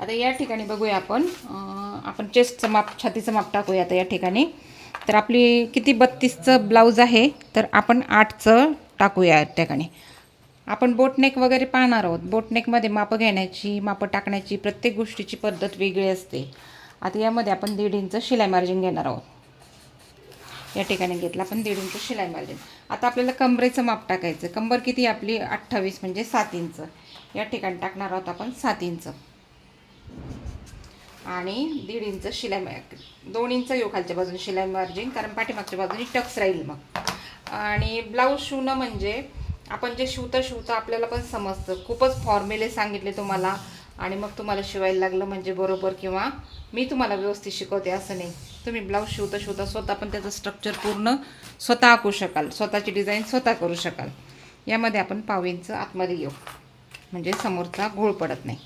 आता या ठिकाणी बघूया आपण. आपण चेस्टचं माप छातीचं माप टाकूया आता या ठिकाणी. तर आपली किती बत्तीसचं ब्लाऊज आहे तर आपण आठचं टाकूया या ठिकाणी. आपण बोटनेक वगैरे पाहणार आहोत. बोटनेकमध्ये मापं घेण्याची मापं टाकण्याची प्रत्येक गोष्टीची पद्धत वेगळी असते. आता यामध्ये आपण दीड इंच शिलाई मार्जिन घेणार आहोत. या ठिकाणी घेतलं आपण दीड इंच शिलाई मार्जिन आता आपल्याला कमरेचं माप टाकायचं. कंबर किती? आपली अठ्ठावीस म्हणजे सात इंच. या ठिकाणी टाकणार आहोत आपण सात इंच. आणि दीड इंच शिलाई दोन इंच येऊ खालच्या बाजूने शिलाई मार्जिन कारण पाठीमागच्या बाजूने टक्स राहील मग. आणि ब्लाऊज शिवणं म्हणजे आपण जे शिवता शिवता आपल्याला पण समजतं. खूपच फॉर्म्युले सांगितले तुम्हाला आणि मग तुम्हाला शिवायला लागलं म्हणजे बरोबर किंवा मी तुम्हाला व्यवस्थित शिकवते असं नाही. तुम्ही ब्लाऊज शिवता शिवता स्वतः पण त्याचं स्ट्रक्चर पूर्ण स्वतः आखू शकाल. स्वतःची डिझाईन स्वतः करू शकाल. यामध्ये आपण पाव इंच आतमध्ये येऊ. म्हणजे समोरचा घोळ पडत नाही.